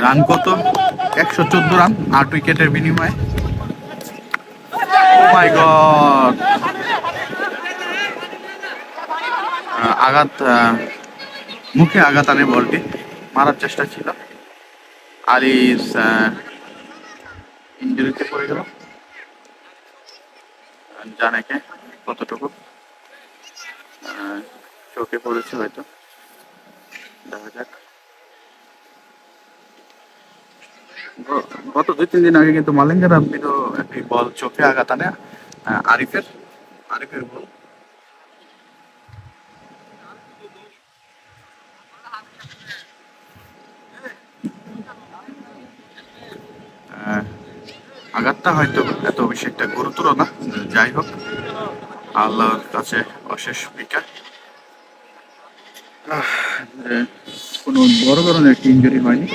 Run কত? একশো চোদ্দ রান, আট উইকেটের বিনিময়ে। গড আঘাত মুখে আঘাত আনে বলটি। মারার চেষ্টা ছিল। আলিস ইঞ্জুরিতে পড়ে গেল। জানে কে কতটুকু চোখে পড়েছে হয়তো। দেখা যাক। গত দুই, তিন দিন আগে কিন্তু মালিঙ্গার আব্বিরও একটি বল চোখে আঘাত আনে আরিফের আরিফের বল। আঘাতটা হয়তো এত বেশি একটা গুরুতর না, যাই হোক, আল্লাহর কাছে অশেষ পিকা কোনো বড় ধরনের একটি ইঞ্জুরি হয়নি।